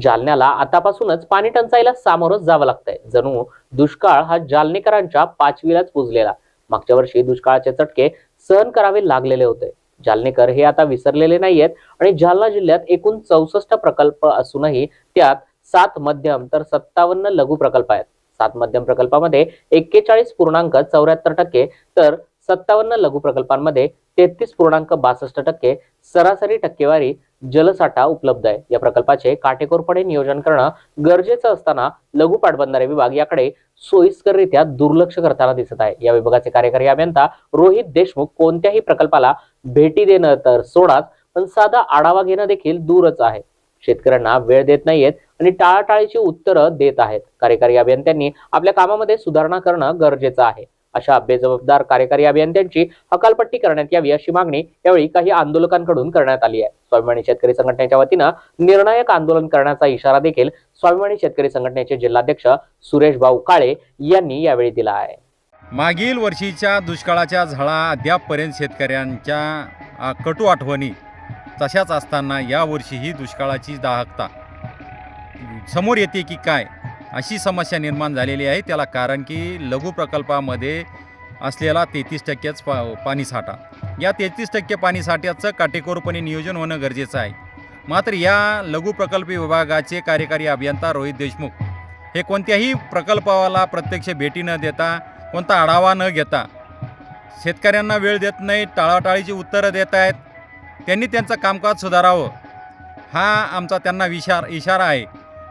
जालन्याला आतापासूनच पाणी टंचाईला सामोरच जावं लागतंय. जणू दुष्काळ हा जालनेकरांच्या पाचवीलाच पुजलेला. मागच्या वर्षी दुष्काळाचे चटके सहन करावे लागलेले होते. जालनेकर हे आता विसरलेले नाहीयेत आणि जालना जिल्ह्यात एकूण चौसष्ट प्रकल्प असूनही त्यात सात मध्यम तर सत्तावन्न लघु प्रकल्प आहेत. सात मध्यम प्रकल्पामध्ये एक्केचाळीस पूर्णांक चौऱ्याहत्तर टक्के तर सत्तावन्न लघु प्रकल्पांमध्ये तेहतीस पूर्णांक बासष्ट टक्के सरासरी टक्केवारी जलसाठा उपलब्ध आहे. या प्रकल्पाचे काटेकोरपणे नियोजन करणं गरजेचं असताना लघु पाटबंधारे विभाग याकडे सोयीस्कररित्या दुर्लक्ष करताना दिसत आहे. या विभागाचे कार्यकारी अभियंता रोहित देशमुख कोणत्याही प्रकल्पाला भेटी देणं तर सोडाच पण साधा आढावा घेणं देखील दूरच आहे. शेतकऱ्यांना वेळ देत नाहीयेत आणि टाळाटाळीची उत्तरं देत आहेत. कार्यकारी अभियंत्यांनी आपल्या कामामध्ये सुधारणा करणं गरजेचं आहे. अशा बेजबाबदार कार्यकारी अभियंत्यांची हकालपट्टी करण्यात यावी अशी मागणी यावेळी काही आंदोलकांकडून करण्यात आली आहे. स्वाभिमानी शेतकरी संघटनेच्या वतीनं निर्णायक आंदोलन करण्याचा इशारा देखील स्वाभिमानी शेतकरी संघटनेचे जिल्हाध्यक्ष सुरेश भाऊ काळे यांनी यावेळी दिला आहे. मागील वर्षीच्या दुष्काळाच्या झळा अद्यापपर्यंत शेतकऱ्यांच्या कटू आठवणी तशाच असताना यावर्षीही दुष्काळाची दाहकता समोर येते की काय? अशी समस्या निर्माण झालेली आहे. त्याला कारण की लघु प्रकल्पामध्ये असलेला तेहतीस टक्केच पा पाणीसाठा या तेहतीस टक्के पाणीसाठ्याचं काटेकोरपणे नियोजन होणं गरजेचं आहे. मात्र या लघु प्रकल्प विभागाचे कार्यकारी अभियंता रोहित देशमुख हे कोणत्याही प्रकल्पाला प्रत्यक्ष भेटी न देता कोणता आढावा न घेता शेतकऱ्यांना वेळ देत नाही टाळाटाळीची उत्तरं देत आहेत. त्यांनी त्यांचं कामकाज सुधारावं. हा आमचा त्यांना विशार इशारा आहे.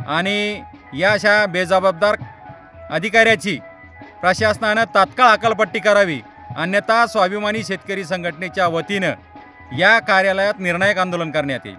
आणि या अशा बेजबाबदार अधिकाऱ्याची प्रशासनानं तात्काळ अकलपट्टी करावी अन्यथा स्वाभिमानी शेतकरी संघटनेच्या वतीनं या कार्यालयात निर्णायक आंदोलन करण्यात येईल.